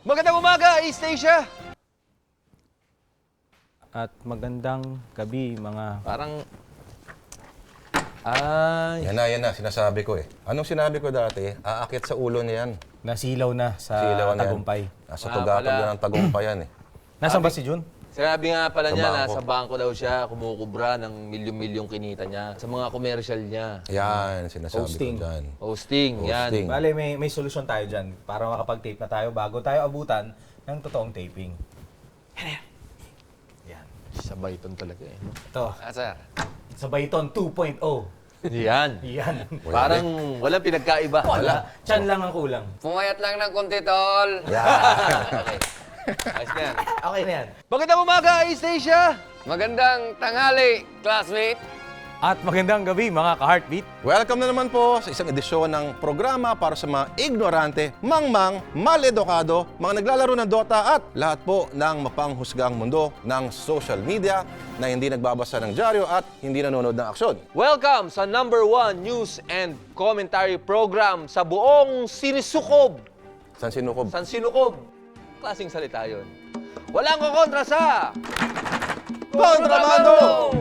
Magandang umaga, East Asia! At magandang gabi mga Parang... Ay... Yan na, yan na, sinasabi ko eh. Anong sinabi ko dati? Aakit sa ulo niya yan. nasilaw na sa Silaw na yan. tagumpay. Nasa Ah, tugatog pala. yan ng tagumpay yan eh. Nasaan ba si Jun? Sinabi nga pala Sa niya, bangko. nasa bangko daw siya, kumukubra ng milyon-milyong kinita niya sa mga commercial niya. Yan, sinasabi Hosting. ko dyan. Hosting, Hosting. yan. Bale, may, may solusyon tayo dyan para makapag-tape na tayo bago tayo abutan ng totoong taping. Yan. Sabay ton talaga eh. Ito, Ah, sir. sa Bayton 2.0. Yan. Yan. Parang walang pinagkaiba. Wala. Chan lang ang kulang. Pumayat lang ng konti, tol. okay. Ayos na yan. Okay na yan. Magandang umaga, East Asia! Magandang tanghali, classmate. At magandang gabi mga ka-heartbeat. Welcome na naman po sa isang edisyon ng programa para sa mga ignorante, mangmang, maledokado, mga naglalaro ng Dota at lahat po ng mapanghusgang mundo ng social media na hindi nagbabasa ng dyaryo at hindi nanonood ng aksyon. Welcome sa number one news and commentary program sa buong Sinisukob. San sinukob? San Sinukob. Klaseng salita yun. Walang kukontra sa... Kontrabando!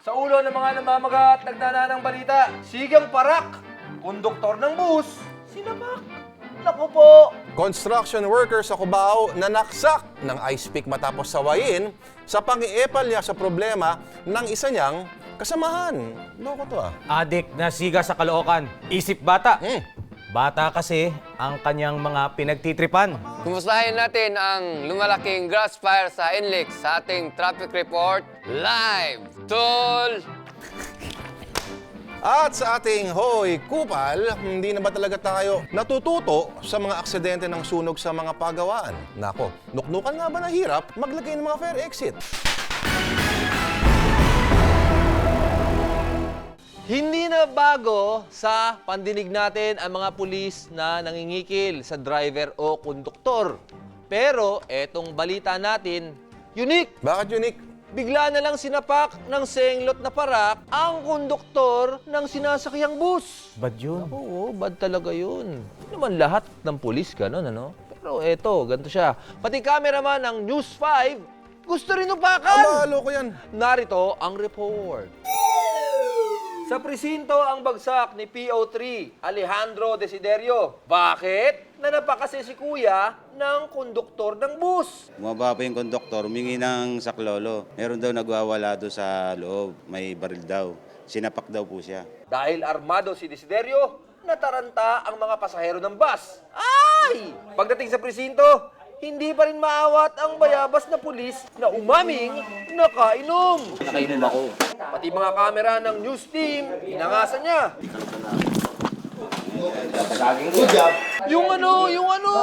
Sa ulo ng mga namamaga at nagnananang balita, Sigang Parak, konduktor ng bus. Naku po. Construction worker sa Cubao na naksak ng ice pick matapos sawayin sa pangiepal niya sa problema ng isa niyang kasamahan. Loko to ah. Adik na siga sa Caloocan. Isip bata. Hmm. Bata kasi ang kanyang mga pinagtitripan. Kumustahin natin ang lumalaking grass fire sa Inlex sa ating traffic report live, tol. At sa ating Hoy Kupal, hindi na ba talaga tayo natututo sa mga aksidente ng sunog sa mga pagawaan? Nako, nuknukan nga ba na hirap maglagay ng mga fire exit? Hindi na bago sa pandinig natin ang mga pulis na nangingikil sa driver o konduktor. Pero etong balita natin, unique. Bakit unique? Bigla na lang sinapak ng senglot na parak ang konduktor ng sinasakyang bus. Bad yun. Oo, bad talaga yun. Hindi naman lahat ng pulis ganun, ano? Pero eto, ganito siya. Pati cameraman ng News 5, gusto rin upakan. Amalo ko yan. Narito ang report. Sa presinto ang bagsak ni PO3, Alejandro Desiderio. Bakit? Nanapa kasi si kuya ng konduktor ng bus. Bumaba pa yung konduktor, humingi ng saklolo. Meron daw nagwawala doon sa loob, may baril daw. Sinapak daw po siya. Dahil armado si Desiderio, nataranta ang mga pasahero ng bus. Ay! Pagdating sa presinto, hindi pa rin maawat ang bayabas na pulis na umaming nakainom. Nakainom ako. Pati mga kamera ng news team, inangasan niya. Yung ano, yung ano!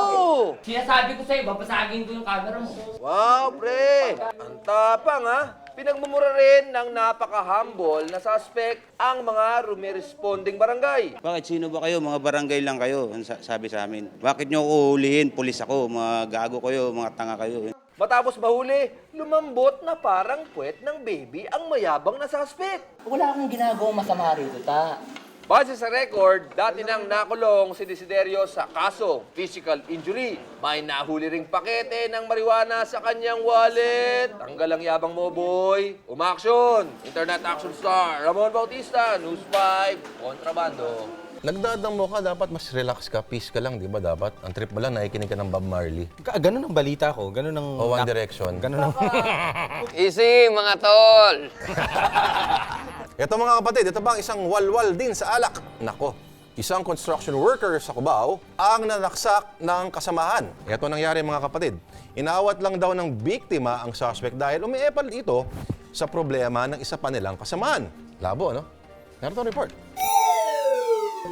Sinasabi ko sa'yo, babasagin ko yung camera mo. Wow, pre! Ang tapang, ha? Pinagmumura rin ng napaka-humble na suspect ang mga rumiresponding barangay. Bakit sino ba kayo? Mga barangay lang kayo, ang sa- sabi sa amin. Bakit nyo ako hulihin? Pulis ako, mga gago kayo, mga tanga kayo. Matapos mahuli, lumambot na parang puwet ng baby ang mayabang na suspect. Wala akong ginagawang masama rito, ta. Base sa record, dati nang nakulong si Desiderio sa kaso physical injury. May nahuli ring pakete ng marijuana sa kanyang wallet. Tanggal ang yabang mo, boy. Umaksyon! Internet action star, Ramon Bautista, News 5, Kontrabando. Nagdadang mo ka, dapat mas relax ka, peace ka lang, di ba dapat? Ang trip mo lang, nakikinig ka ng Bob Marley. Ka- Ganun ang balita ko. Ganun ang... O One Direction. Ganun ang... Easy, mga tol. Ito mga kapatid, ito bang isang walwal din sa alak? Nako, isang construction worker sa Cubao ang nanaksak ng kasamahan. Ito nangyari mga kapatid. Inawat lang daw ng biktima ang suspect dahil umiepal ito sa problema ng isa pa nilang kasamahan. Labo, no? Narito report.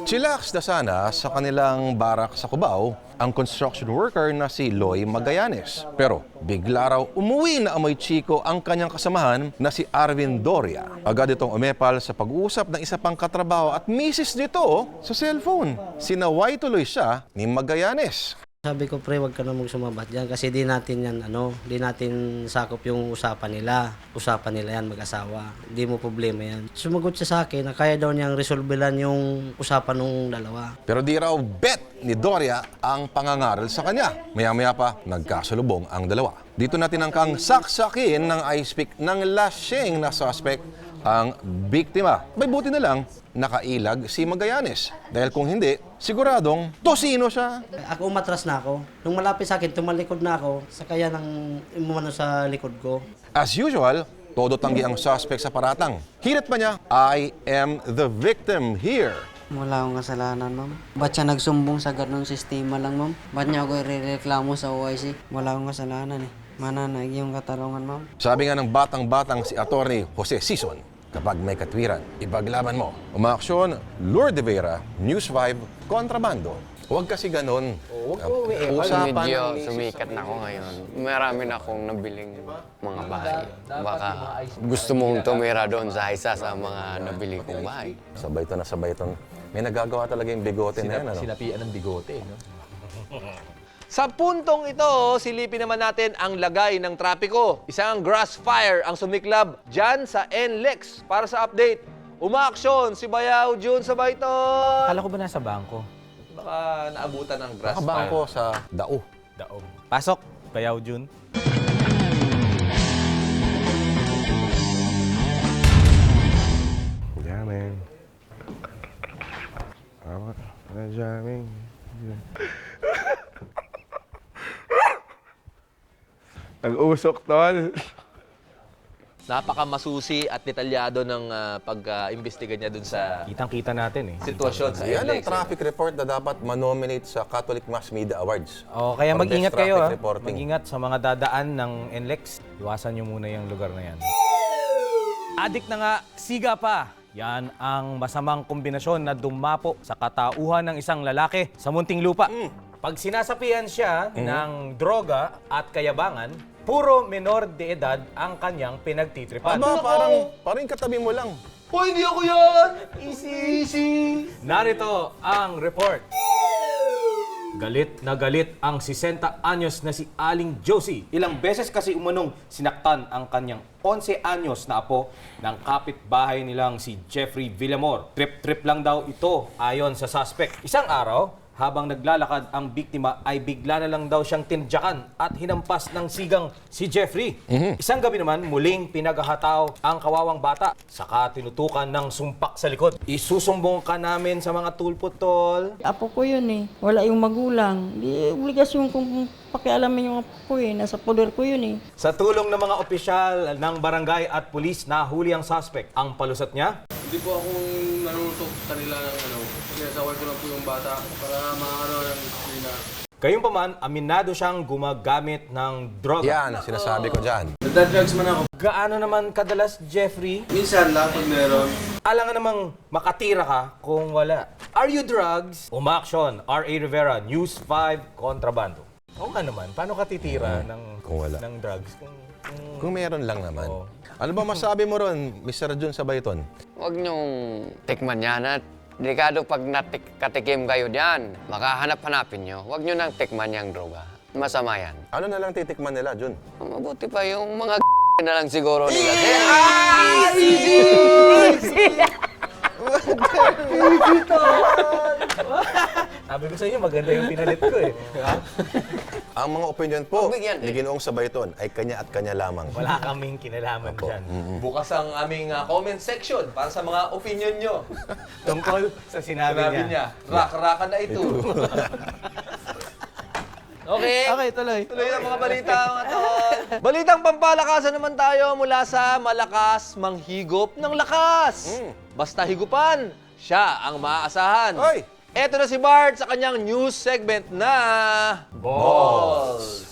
Chillax na sana sa kanilang barak sa Cubao ang construction worker na si Loy Magallanes. Pero bigla raw umuwi na amoy chiko ang kanyang kasamahan na si Arvin Doria. Agad itong umepal sa pag-uusap ng isa pang katrabaho at misis nito sa cellphone. Sinaway tuloy siya ni Magallanes. Sabi ko, pre, wag ka na mong sumabat dyan kasi di natin yan, ano, di natin sakop yung usapan nila. Usapan nila yan, mag-asawa. Di mo problema yan. Sumagot siya sa akin na kaya daw niyang resolvelan yung usapan ng dalawa. Pero di raw bet ni Doria ang pangangaral sa kanya. Maya-maya pa, nagkasalubong ang dalawa. Dito natin ang kang saksakin ng ice pick ng lasing na suspect ang biktima. May buti na lang, nakailag si Magallanes. Dahil kung hindi, siguradong tosino siya. Ako umatras na ako. Nung malapit sa akin, tumalikod na ako. Sa kaya ng umano sa likod ko. As usual, todo tanggi ang suspect sa paratang. Hirit pa niya, I am the victim here. Wala akong kasalanan, ma'am. Ba't siya nagsumbong sa ganung sistema lang, ma'am? Ba't niya ako irereklamo sa OIC? Wala akong kasalanan eh. Mananaig yung katarungan, ma'am. Sabi nga ng batang-batang si Attorney Jose Sison, kapag may katwiran, ipaglaban mo. Umaaksyon, Lourdes de Vera, News 5, Kontrabando. Huwag kasi ganun. huwag Uh, mo i-eval. usapan Medyo ng sumikat na ako ngayon. Marami na akong nabiling mga bahay. Baka gusto mong tumira doon sa isa sa mga nabili kong bahay. Sabay to na sabay to. May nagagawa talaga yung bigote na yan. Ano? Sinapian ng bigote, no? Sa puntong ito, silipin naman natin ang lagay ng trapiko. Isang grass fire ang sumiklab dyan sa NLEX. Para sa update, umaaksyon si Bayaw Jun sa Bayton. Akala ko ba nasa bangko? Baka naabutan ng grass fire. Nakabangko sa dao. Daog. Pasok, Bayaw Jun. Jamming. Ako, jamming. Nag-usok, tol. Napaka masusi at detalyado ng ah, pag-imbestiga niya dun sa Kitang-kita natin eh. sitwasyon sa Yan ang NLEX. traffic report na dapat manominate sa Catholic Mass Media Awards. Oh, kaya For mag-ingat kayo traffic ha. reporting. Mag-ingat sa mga dadaan ng NLEX. Iwasan nyo muna yung lugar na yan. Adik na nga, siga pa. Yan ang masamang kombinasyon na dumapo sa katauhan ng isang lalaki sa munting lupa. Pag sinasapian siya ng droga at kayabangan, puro menor de edad ang kanyang pinagtitripan. Aba, parang, parang katabi mo lang. Hoy, hindi ako yan! Easy, easy! Narito ang report. Galit na galit ang 60 anyos na si Aling Josie. Ilang beses kasi umanong sinaktan ang kanyang 11 anyos na apo ng kapitbahay nilang si Jeffrey Villamor. Trip-trip lang daw ito ayon sa suspect. Isang araw, habang naglalakad ang biktima ay bigla na lang daw siyang tinjakan at hinampas ng sigang si Jeffrey. Isang gabi naman, muling pinaghahataw ang kawawang bata. Saka tinutukan ng sumpak sa likod. Isusumbong ka namin sa mga tulpo, tol. Apo ko yun eh. Wala yung magulang. Di obligasyon kong pakialamin yung apo ko eh. Nasa poder ko yun eh. Sa tulong ng mga opisyal ng barangay at pulis, nahuli ang suspect. Ang palusot niya, Hindi po ako nanunutok sa kanila ng ano. Sinasaway ko lang po yung bata para makakaroon ng nila. Gayunpaman, aminado siyang gumagamit ng droga. Yan, sinasabi ko dyan. Nagda-drugs man ako. Gaano naman kadalas, Jeffrey? Minsan lang pag meron. Alangan namang makatira ka kung wala. Are you drugs? Umaksyon, R.A. Rivera, News 5, Kontrabando. Oo nga naman, paano ka titira ng, Kung wala. ng drugs? Kung, kung Kung meron lang naman. Oo. Ano ba masabi mo ron, Mr. Jun Sabayton? Huwag niyong tikman yan at delikado pag nakatikim kayo diyan. Makahanap-hanapin niyo. Huwag niyo nang tikman yung droga. Masama yan. Ano na lang titikman nila, Jun? Mabuti pa yung mga na lang siguro nila. Sabi ko sa inyo, maganda yung pinalit ko eh. Ang mga opinion po Pagbigyan ni Ginoong Sabayton ay kanya at kanya lamang. Wala kaming kinalaman dyan. Bukas ang aming ah, comment section para sa mga opinion nyo. Tungkol sa sinabi, Sinabi niya, rak-rakan na ito. okay. Okay, tuloy. Tuloy ang mga balita, mga tol. Balitang pampalakasan naman tayo mula sa malakas manghigop ng lakas. Basta higupan, siya ang maaasahan. Hoy! Eto na si Bart sa kanyang news segment na... Balls!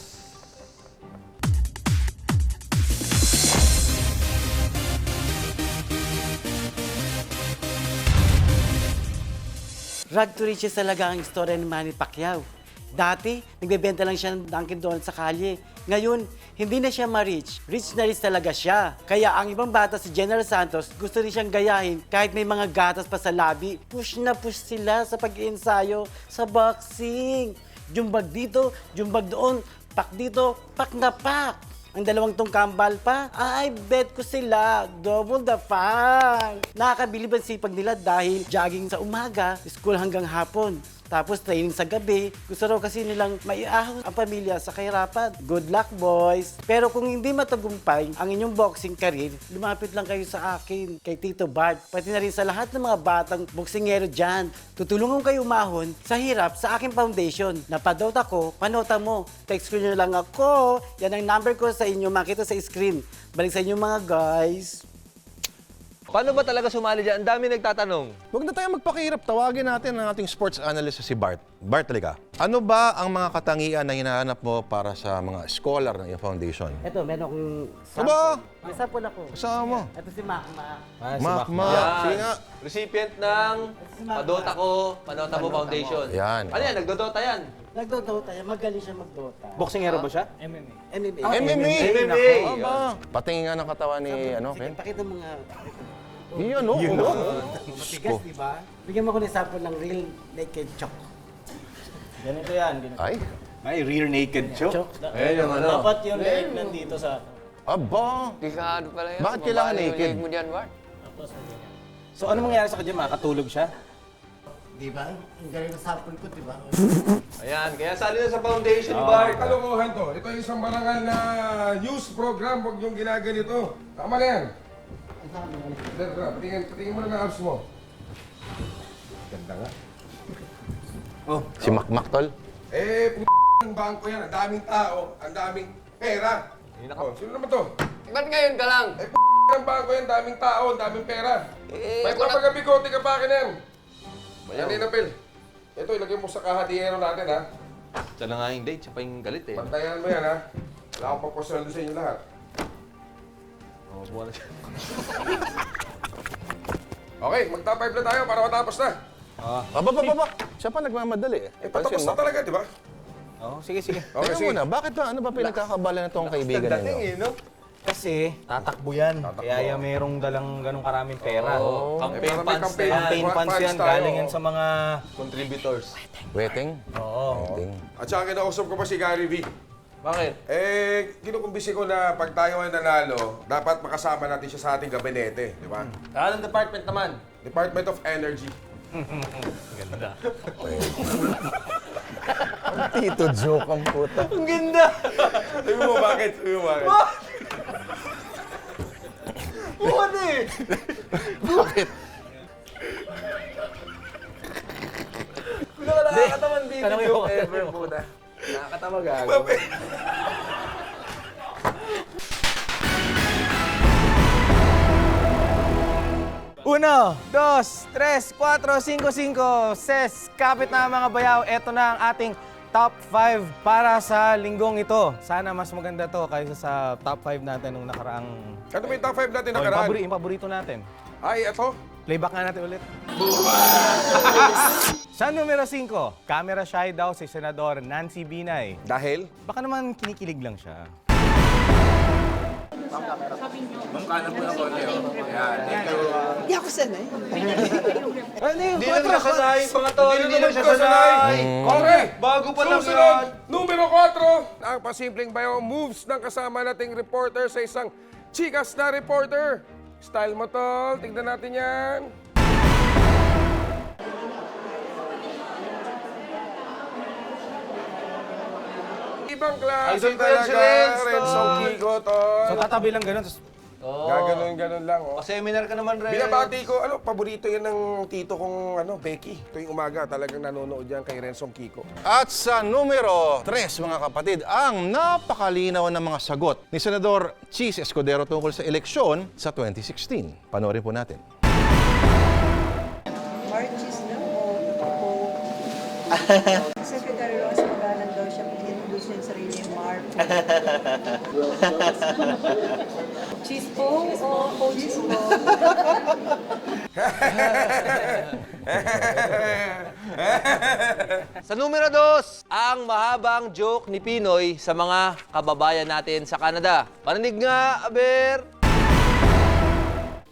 Rag to riches talaga ang istorya ni Manny Pacquiao. Dati, nagbebenta lang siya ng Dunkin' Donuts sa kalye. Ngayon, hindi na siya ma-rich. Rich na rich talaga siya. Kaya ang ibang bata si General Santos gusto rin siyang gayahin kahit may mga gatas pa sa labi. Push na push sila sa pag-iensayo sa boxing. Jumbag dito, jumbag doon, pak dito, pak na pak. Ang dalawang tong kambal pa, I bet ko sila, double the fun. Nakakabilib ang sipag nila dahil jogging sa umaga, school hanggang hapon. Tapos training sa gabi. Gusto raw kasi nilang maiahon ang pamilya sa kahirapan. Good luck, boys! Pero kung hindi matagumpay ang inyong boxing career, lumapit lang kayo sa akin, kay Tito Bart. Pati na rin sa lahat ng mga batang boksingero dyan. Tutulungan kayo umahon sa hirap sa aking foundation. Napadot ako, panota mo. Text ko nyo lang ako. Yan ang number ko sa inyo, makita sa screen. Balik sa inyo mga guys. Paano ba talaga sumali dyan? Ang dami nagtatanong. Huwag na tayo magpakahirap. Tawagin natin ang ating sports analyst si Bart. Bart, talika. Ano ba ang mga katangian na hinahanap mo para sa mga scholar ng iyong foundation? Eto, meron akong Aba! May sample ako. Kasama mo. Ito si Makma. Mak, mak. Sige nga. Recipient ng Padota ko, Panota mo Foundation. Yan. Ano yan? Nagdodota yan. Nagdodota yan, magaling siya magdota. Boksingero ba siya? MMA. MMA! MMA. Aba! Patingin nga ng katawan ni, ano, Ken? pakita mo nga. Iyan, oh. Yun, Matigas, di ba? Bigyan mo ko ng sample ng real naked choke. Ganito yan. Ganito. Ay, May rear naked choke. Ayun yung ano. Dapat yung leg nandito sa... aba! Delikado pala yan. Bakit kailangan Mabali yung naked? leg mo diyan, Bart. So ano mangyayari sa kanya? Makatulog siya? Di ba? Ang galing ng sample ko, di ba? Ayan, kaya sali na sa Foundation, Bart. Kalokohan to. Ito yung isang marangal na news program. Huwag yung ginaganito. Tama na yan. Dara, patingin, patingin mo na ng abs mo. Ganda nga. Si Makmak, tol. Eh, p*** ng bangko yan. Ang daming tao, ang daming pera. Oh, sino naman to? Ba't ngayon ka lang? Eh, p*** ng bangko yan. Daming tao, ang daming pera. Eh, May wala- papagabigote ka pa akin yan. Yan din apel. Ito, ilagay mo sa kahadiyero natin, ha? Siya na nga yung date, siya pa yung galit eh. Bantayan mo yan, ha? Wala akong papasweldo sa inyo lahat. Oh, buwan na siya. Okay, magta five na tayo para matapos na. Aba, aba, aba. Siya pa nagmamadali eh. Eh, patapos na talaga, di ba? Oo, sige, sige. Okay, Okay, sige. muna. Bakit ba? Ano ba pinagkakabala na itong kaibigan ninyo? eh, no? Kasi tatakbo yan. Kaya yung merong dalang ganong karaming pera. Oo. Eh, Campaign may funds na campaign. yan. Campaign Funds funds yan. tayo. Galing yan sa mga... Contributors. Wedding? Oo. Wedding. At saka kinausap ko pa si Gary V. Bakit? Eh, kinukumbisi ko na pag tayo ay nanalo, dapat makasama natin siya sa ating gabinete, di ba? Anong department naman? Department of Energy. Tito joke ang puta. Ang ganda! Sabi mo bakit? Sabi mo bakit? Buwan eh! Bakit? Pinaka nakakataman video Tanongin joke mo, ever, tanongin mo. puta. Nakakatawa gago. Uno, dos, tres, cuatro, cinco, cinco. Ses, kapit na mga bayaw. Ito na ang ating top 5 para sa linggong ito. Sana mas maganda to kaysa sa top 5 natin nung nakaraang... Ano ba yung top 5 natin Oh, nakaraan? yung paborito natin. Ay, ito. Playback nga natin ulit. sa numero 5, camera shy daw si Senador Nancy Binay. Dahil? Baka naman kinikilig lang siya. Hindi ako sanay. Ano yung Hindi na nasanay, mga tol. Hindi na siya sanay. Okay. Bago pa lang Susunod, yan. numero 4, ang pasimpleng bayo moves ng kasama nating reporter sa isang chikas na reporter. Style mo, tol. Tignan natin yan. Ibang klase ko yan si talaga. Renz, Renzo tol. Kiko, tol. So tatabi lang ganun. Tapos, Gaganon, ganon lang, oh. Pa-seminar ka naman, Ren. Binabati ko, ano, paborito yan ng tito kong, ano, Becky. Tuwing umaga, talagang nanonood yan kay Renzo Kiko. At sa numero 3, mga kapatid, ang napakalinaw ng mga sagot ni Senador Cheese Escudero tungkol sa eleksyon sa 2016. Panoorin po natin. Marches na o Secretary Ross, magalan daw siya pag introduce niya yung sarili yung Mark. Chispo o Chispo? Sa numero dos, ang mahabang joke ni Pinoy sa mga kababayan natin sa Canada. Paninig nga, Aber!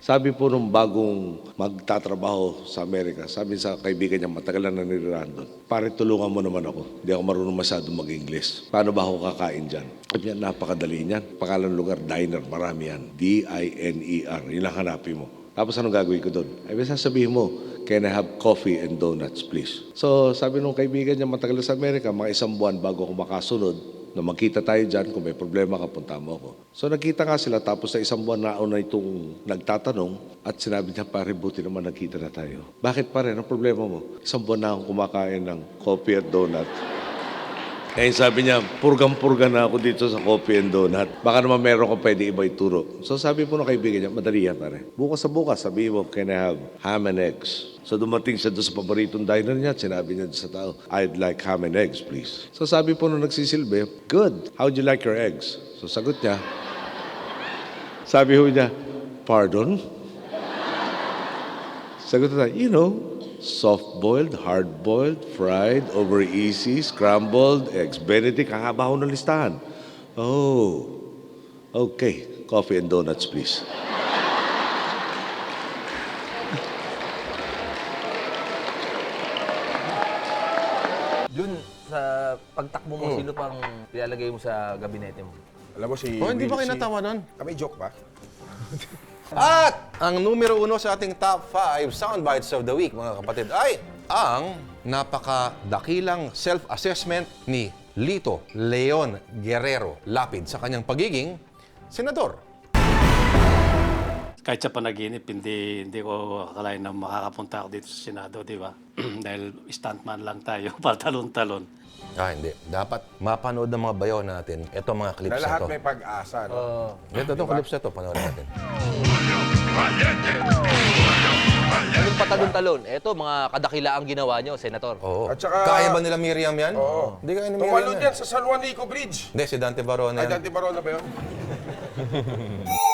Sabi po nung bagong magtatrabaho sa Amerika, sabi sa kaibigan niya, matagal na nanirahan doon. Pare, tulungan mo naman ako. Hindi ako marunong masyadong mag-English. Paano ba ako kakain dyan? Sabi niya, napakadali niyan. Pangalan ng lugar, diner, marami yan. D-I-N-E-R. Yun ang hanapin mo. Tapos anong gagawin ko doon? Ay, sasabihin mo, can I have coffee and donuts, please? So, sabi nung kaibigan niya, matagal sa Amerika, mga isang buwan bago ako makasunod, na magkita tayo dyan, kung may problema ka, punta mo ako. So nagkita nga sila, tapos sa isang buwan nauna itong nagtatanong, at sinabi niya, pare, buti naman nagkita na tayo. Bakit pare, anong problema mo? Isang buwan na akong kumakain ng coffee at donut. Kaya sabi niya, purgang-purga na ako dito sa coffee and donut. Baka naman meron ko pwede iba ituro. So sabi po ng kaibigan niya, madali yan pare. Bukas sa bukas, sabi mo, can I have ham and eggs? So dumating siya doon sa paboritong diner niya sinabi niya sa tao, I'd like ham and eggs, please. So sabi po nung nagsisilbi, good. How'd you like your eggs? So sagot niya, sabi ho niya, pardon? Sagot niya, you know, soft-boiled, hard-boiled, fried, over easy, scrambled, eggs benedict, ang haba ng listahan. Oh, okay. Coffee and donuts, please. Dun sa pagtakbo mo, sino pang ilalagay mo sa gabinete mo? Alam mo si Oh, hindi ba Will- kayo si- natawa nun? Kami joke ba? At ang numero uno sa ating top 5 soundbites of the week, mga kapatid, ay ang napakadakilang self-assessment ni Lito Leon Guerrero Lapid sa kanyang pagiging senador. kahit sa panaginip, hindi, hindi ko akalain na makakapunta ako dito sa Senado, di ba? Dahil stuntman lang tayo, patalon-talon. Ah, hindi. Dapat mapanood ng mga bayaw natin ito mga clips Na na lahat to. may pag-asa. No? Ito, itong clips na to, panoorin natin. Anong patalon-talon? Eto, mga kadakila ang ginawa nyo, Senator. Oo. At saka- Kaya ba nila Miriam yan? Oo. Hindi kaya ni Miriam Tumalon yan. yan sa San Juanico Bridge. Hindi, si Dante Barona Ay, yan. Dante Barona ba yun?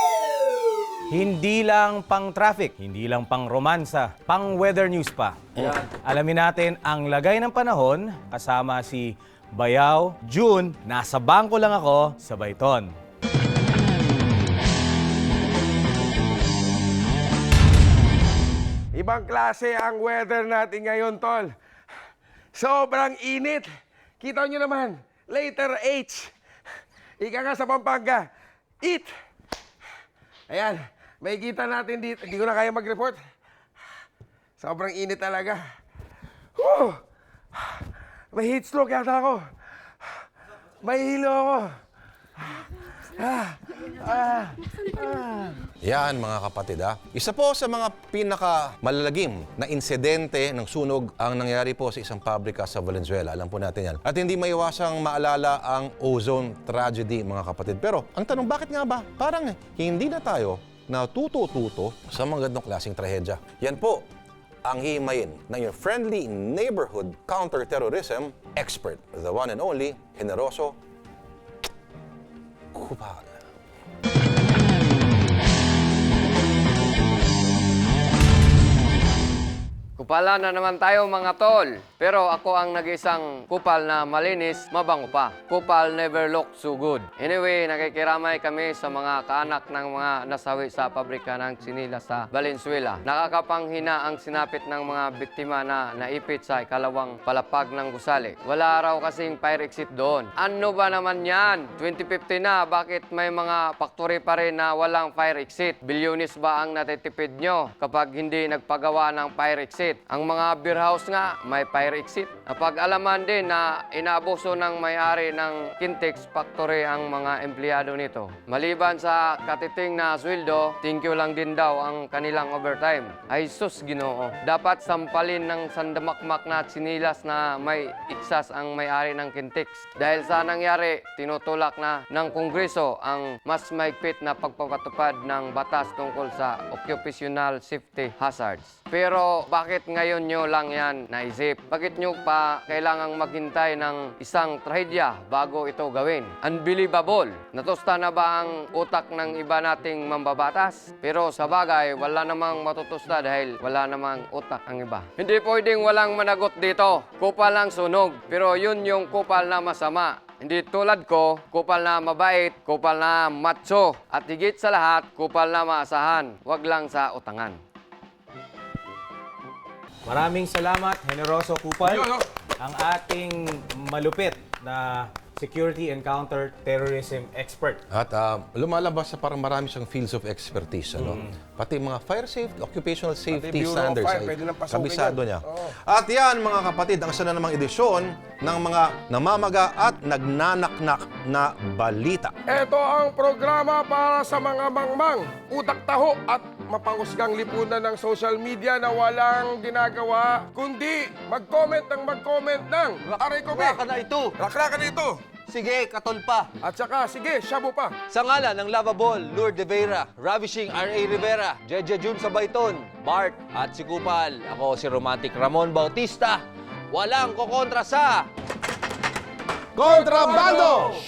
Hindi lang pang traffic, hindi lang pang romansa, pang weather news pa. Alamin natin ang lagay ng panahon kasama si Bayaw, June, nasa bangko lang ako sa Bayton. Ibang klase ang weather natin ngayon, Tol. Sobrang init. Kita nyo naman, letter H. Ika nga sa Pampanga, eat. Ayan, may kita natin dito. Hindi ko na kaya mag-report. Sobrang init talaga. Whew! May heat stroke yata ako. May hilo ako. Ah, ah, ah. Yan mga kapatid ha. Isa po sa mga pinaka malalagim na insidente ng sunog ang nangyari po sa isang pabrika sa Valenzuela. Alam po natin yan. At hindi maiwasang maalala ang ozone tragedy mga kapatid. Pero ang tanong bakit nga ba? Parang hindi na tayo natutututo sa mga ganong klaseng trahedya. Yan po ang himayin ng your friendly neighborhood counterterrorism expert, the one and only, Generoso Kupal. Kupala na naman tayo mga tol. Pero ako ang nag-isang kupal na malinis, mabango pa. Kupal never look so good. Anyway, nakikiramay kami sa mga kaanak ng mga nasawi sa pabrika ng sinila sa Valenzuela. Nakakapanghina ang sinapit ng mga biktima na naipit sa ikalawang palapag ng gusali. Wala raw kasing fire exit doon. Ano ba naman yan? 2050 na, bakit may mga factory pa rin na walang fire exit? Bilyonis ba ang natitipid nyo kapag hindi nagpagawa ng fire exit? Ang mga beer house nga, may fire exit. Napag-alaman din na inaabuso ng may-ari ng Kintex Factory ang mga empleyado nito. Maliban sa katiting na sweldo, thank you lang din daw ang kanilang overtime. Ay sus, ginoo. Dapat sampalin ng sandamakmak na sinilas na may iksas ang may-ari ng Kintex. Dahil sa nangyari, tinutulak na ng Kongreso ang mas maigpit na pagpapatupad ng batas tungkol sa occupational safety hazards. Pero bakit ngayon nyo lang yan naisip? Bakit nyo pa kailangang maghintay ng isang trahedya bago ito gawin? Unbelievable. Natusta na ba ang utak ng iba nating mambabatas? Pero sa bagay, wala namang matutusta dahil wala namang utak ang iba. Hindi pwedeng walang managot dito. Kupal ang sunog. Pero yun yung kupal na masama. Hindi tulad ko, kupal na mabait, kupal na macho, at higit sa lahat, kupal na maasahan. Huwag lang sa utangan. Maraming salamat, Generoso Kupal, oh. ang ating malupit na security and counter-terrorism expert. At ah, lumalabas sa parang marami siyang fields of expertise. Ano? Pati mga fire safety, occupational safety of standards Fire, ay pwede nang pasukin kabisado niya. Oo. At yan mga kapatid, ang isa na namang edisyon ng mga namamaga at nagnanaknak na balita. Ito ang programa para sa mga mangmang, utak taho at mapangusgang lipunan ng social media na walang ginagawa, kundi mag-comment ng mag-comment ng Aray ko, be! na ito. Rakraka na ito! Sige, katolpa. At saka, sige, shabu pa. Sa ngalan ng Lavabol, Lourdes de Vera, Ravishing R.A. Rivera, Jeje Jun Sabayton, Bart at si Kupal. Ako si Romantic Ramon Bautista. Walang kokontra sa... Kontrabando!